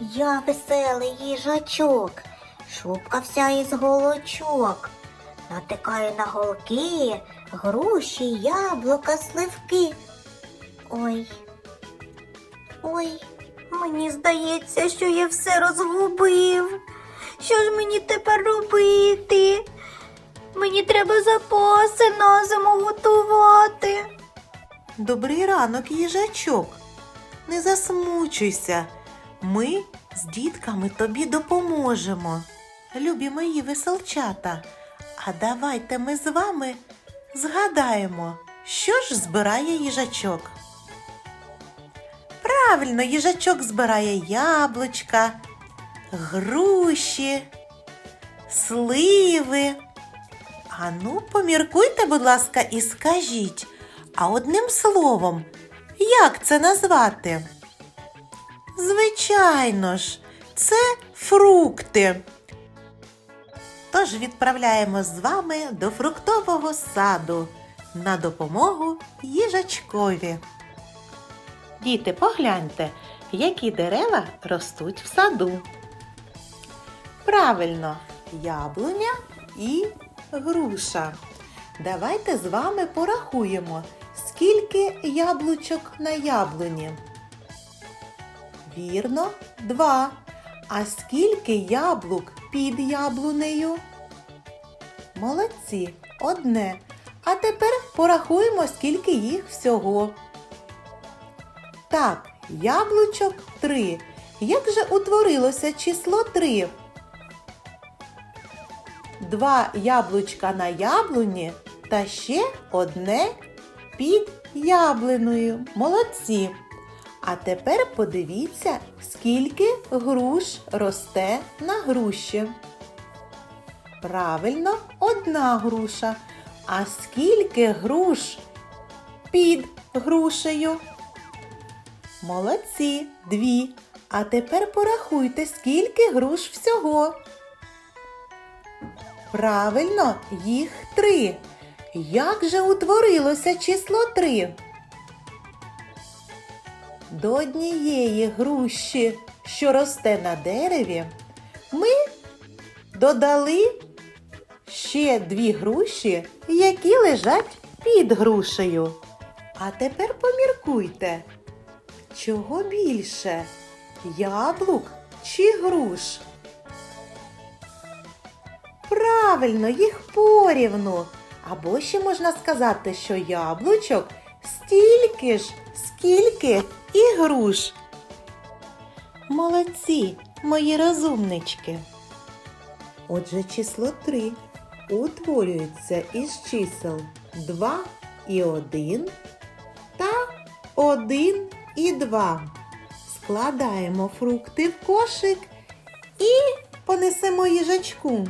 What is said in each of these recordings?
веселий їжачок, шубка вся із голочок. Натикає на голки, груші, яблука, сливки. Ой. Ой, мені здається, що я все розгубив. Що ж мені тепер робити? Мені треба запаси на зиму готувати. Добрий ранок, їжачок. Не засмучуйся. Ми з дітками тобі допоможемо. Любі мої веселчата. А давайте ми з вами згадаємо, що ж збирає їжачок. Правильно, їжачок збирає яблучка, груші, сливи. А ну, поміркуйте, будь ласка, і скажіть, а одним словом, як це назвати? Звичайно ж, це фрукти. Тож відправляємо з вами до фруктового саду на допомогу їжачкові. Діти, погляньте, які дерева ростуть в саду. Правильно, яблуня і груша. Давайте з вами порахуємо, скільки яблучок на яблуні. Вірно, два. А скільки яблук під яблунею? Молодці, одне. А тепер порахуємо, скільки їх всього. Так, яблучок три. Як же утворилося число три? Два яблучка на яблуні та ще одне під яблуною. Молодці. А тепер подивіться, скільки груш росте на груші. Правильно, одна груша. А скільки груш під грушею? Молодці, дві. А тепер порахуйте, скільки груш всього. Правильно, їх три. Як же утворилося число три? До однієї груші, що росте на дереві, ми додали ще дві груші, які лежать під грушею. А тепер поміркуйте, чого більше яблук чи груш? Правильно, їх порівну. Або ще можна сказати, що яблучок стільки ж, скільки і груш. Молодці, мої розумнички. Отже, число 3 утворюється із чисел 2 і 1 та 1 і 2. Складаємо фрукти в кошик і понесемо їжачку.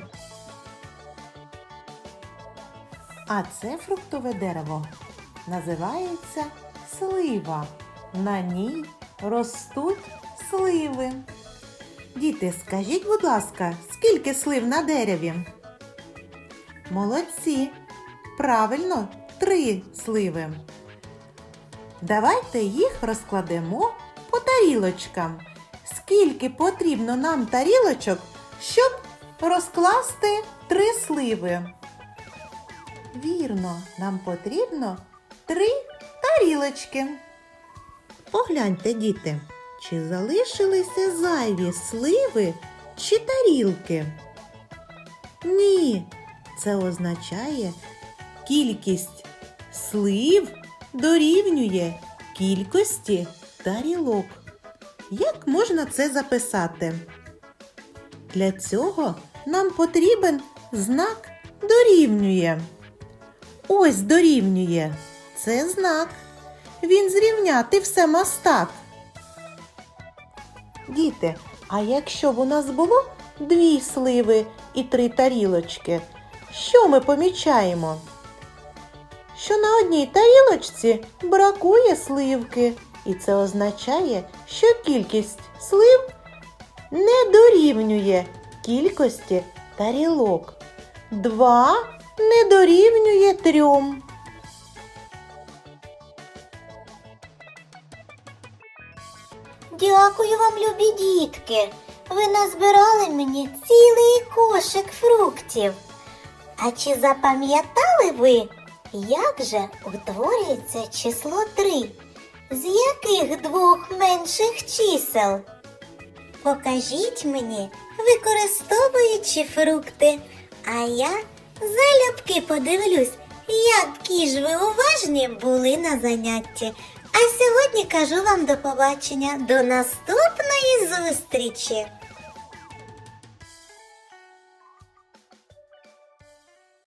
А це фруктове дерево називається слива. На ній ростуть сливи. Діти, скажіть, будь ласка, скільки слив на дереві? Молодці. Правильно, три сливи. Давайте їх розкладемо по тарілочкам. Скільки потрібно нам тарілочок, щоб розкласти три сливи? Вірно, нам потрібно три тарілочки. Погляньте, діти, чи залишилися зайві сливи чи тарілки? Ні, це означає, кількість слив дорівнює кількості тарілок. Як можна це записати? Для цього нам потрібен знак дорівнює. Ось дорівнює. Це знак. Він зрівняти все мастак. Діти, а якщо б у нас було дві сливи і три тарілочки, що ми помічаємо? Що на одній тарілочці бракує сливки, і це означає, що кількість слив не дорівнює кількості тарілок. Два не дорівнює трьом. Дякую вам, любі дітки. ви назбирали мені цілий кошик фруктів. А чи запам'ятали ви, як же утворюється число три? З яких двох менших чисел? Покажіть мені, використовуючи фрукти, а я залюбки подивлюсь, які ж ви уважні були на занятті. А сьогодні кажу вам до побачення, до наступної зустрічі!